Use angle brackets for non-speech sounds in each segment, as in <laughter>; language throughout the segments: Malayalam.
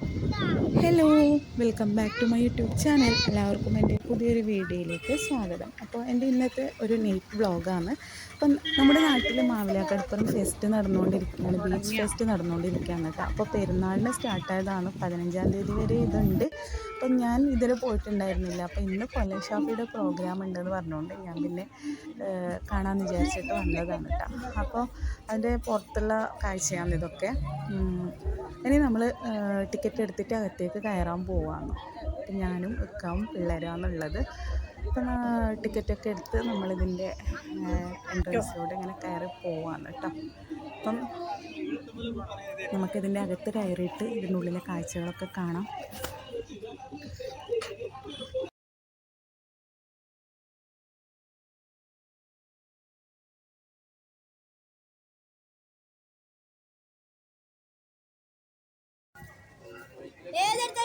Hello welcome back to my YouTube channel എല്ലാവർക്കും എന്റെ പുതിയൊരു വീഡിയോയിലേക്ക് സ്വാഗതം. അപ്പോൾ എന്റെ ഇന്നത്തെ ഒരു നെയ്റ്റ് വ്ളോഗാണ് അപ്പം നമ്മുടെ നാട്ടിൽ മാവിലാക്കടപ്പുറം ഫെസ്റ്റ് നടന്നുകൊണ്ടിരിക്കുകയാണ് ബീച്ച് ഫെസ്റ്റ് നടന്നുകൊണ്ടിരിക്കുകയാണ് കേട്ടോ. അപ്പോൾ പെരുന്നാളിന് സ്റ്റാർട്ടായതാണ് പതിനഞ്ചാം തീയതി വരെ ഇതുണ്ട്. അപ്പം ഞാൻ ഇതുവരെ പോയിട്ടുണ്ടായിരുന്നില്ല. അപ്പം ഇന്ന് കൊല്ലം ഷാഫിയുടെ പ്രോഗ്രാം ഉണ്ടെന്ന് പറഞ്ഞുകൊണ്ട് ഞാൻ പിന്നെ കാണാമെന്ന് വിചാരിച്ചിട്ട് വന്നതാണ് കേട്ടോ. അപ്പോൾ അതിന്റെ പുറത്തുള്ള കാഴ്ചയാണ് ഇതൊക്കെ. ഇനി നമ്മൾ ടിക്കറ്റ് എടുത്തിട്ട് അകത്തേക്ക് കയറാൻ പോവാണ്. അപ്പം ഞാനും ഇക്കാവും പിള്ളേരാന്നുള്ളത് അപ്പം ടിക്കറ്റൊക്കെ എടുത്ത് നമ്മളിതിന്റെ എൻട്രൻസിലൂടെ ഇങ്ങനെ കയറി പോവാണ് കേട്ടോ. അപ്പം നമുക്കിതിന്റെ അകത്ത് കയറിയിട്ട് ഇതിന്റെ ഉള്ളിലെ കാഴ്ചകളൊക്കെ കാണാം.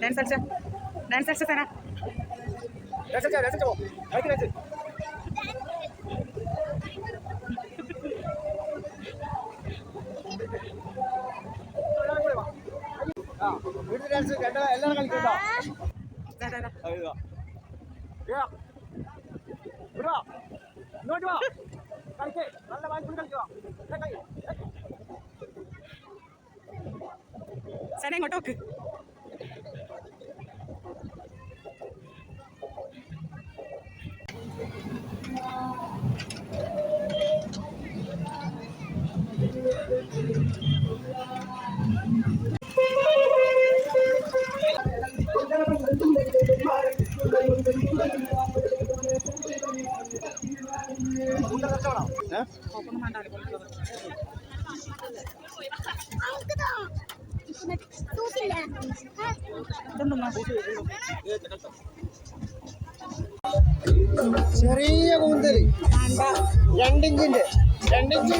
ഡാൻസ് കളിച്ച? ഡാൻസ് കളിച്ച സേന രസിച്ചോ രസിച്ചോ കളിക്ക് രസിച്ച് ആ വീട്ടിൽ ഡാൻസ് രണ്ട് എല്ലാവരും കളിക്കട്ടോ ഇങ്ങോട്ട് വാ. കളിക്കേ. നല്ല വായ്പ കളിക്കുക സേന ഇങ്ങോട്ട് നോക്ക് ഇതെന്തുമ്മാ? ചെറിയ കൂന്തൽ രണ്ടിഞ്ചിന്റെ. രണ്ടിഞ്ച്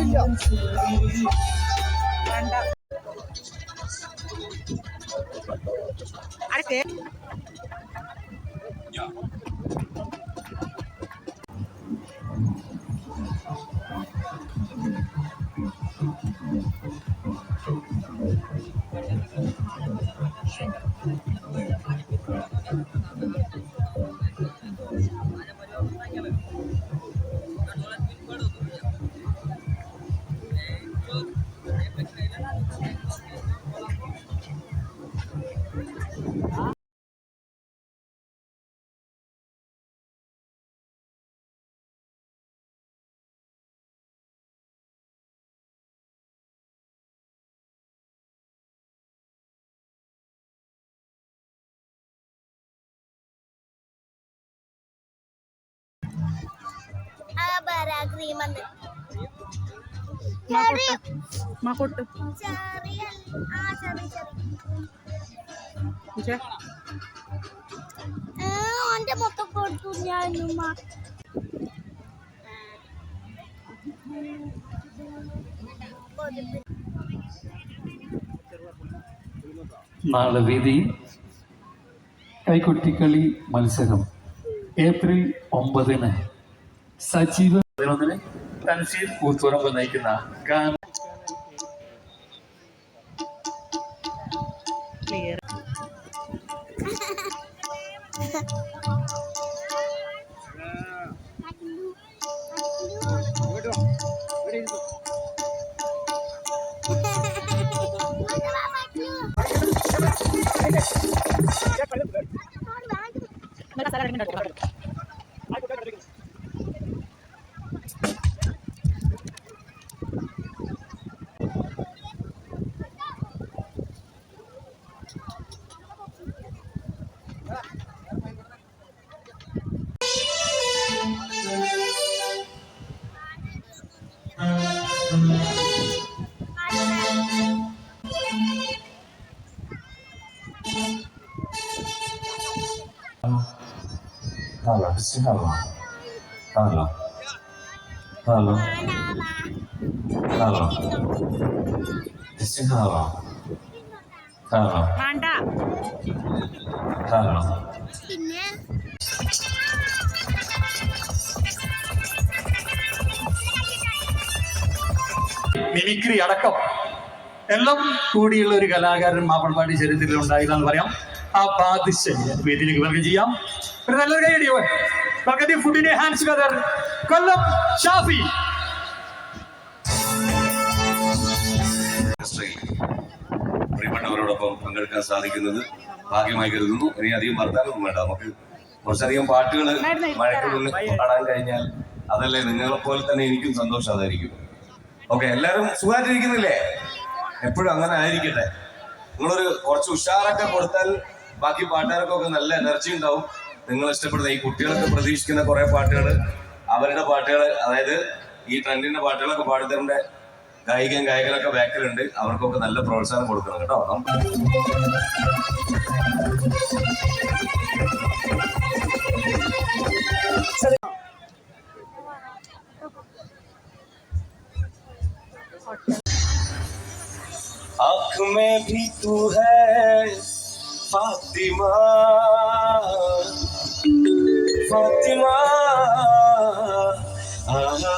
ഇജ്ജെ. ഏ, ഓന്റെ മൊത്തം കൊടുത്തു ഞാൻ ഉമ്മ. നാളെ വേദിയിൽ കൈകൊട്ടിക്കളി മത്സരം. ഏപ്രിൽ ഒമ്പതിന് സജീവ പതിനൊന്നിന് തൻസീർ കൂത്തുറമ്പ് നയിക്കുന്ന ഗാന. <laughs> Halo, τι άλλο. Άλλο. Άλλο. Άλλο. Τι άλλο. Άλλο. Πάντα. Άλλο. മിമിക്രി അടക്കം എല്ലാം കൂടിയുള്ള ഒരു കലാകാരൻ മാപ്പിളപ്പാടി ചരിത്രത്തിൽ ഉണ്ടായതെന്ന് പറയാം ആ ബാദിശയെ വേദിയിലേക്ക് വെൽക്കം ചെയ്യാം ഒരു നല്ലൊരു പകുതി ഫുഡിനെ ഹാൻഡ്സ് കതർ കൊല്ലം ഷാഫി. പ്രിയപ്പെട്ടവരോടൊപ്പം പങ്കെടുക്കാൻ സാധിക്കുന്നത് ഭാഗ്യമായി കരുതുന്നു. ഇനി അധികം വർത്താനൊന്നും വേണ്ട. നമുക്ക് കുറച്ചധികം പാട്ടുകൾ മഴക്കുള്ളിൽ പാടാൻ കഴിഞ്ഞാൽ അതല്ലേ നിങ്ങളെ പോലെ തന്നെ എനിക്കും സന്തോഷം അതായിരിക്കും. ഓക്കെ എല്ലാവരും സുഖമായിട്ടിരിക്കുന്നില്ലേ? എപ്പോഴും അങ്ങനെ ആയിരിക്കട്ടെ. നിങ്ങളൊരു കുറച്ച് ഉഷാറൊക്കെ കൊടുത്താൽ ബാക്കി പാട്ടുകാർക്കൊക്കെ നല്ല എനർജി ഉണ്ടാവും. നിങ്ങൾ ഇഷ്ടപ്പെടുന്ന ഈ കുട്ടികളൊക്കെ പ്രതീക്ഷിക്കുന്ന കുറെ പാട്ടുകൾ അവരുടെ പാട്ടുകൾ അതായത് ഈ ട്രെൻഡിന്റെ പാട്ടുകളൊക്കെ പാടുന്നതിന്റെ ഗായികയും ഗായകനൊക്കെ ബാക്കിലുണ്ട് അവർക്കൊക്കെ നല്ല പ്രോത്സാഹനം കൊടുക്കണം കേട്ടോ നമുക്ക് आंख में भी तू है फातिमा ফতিমা। আহা।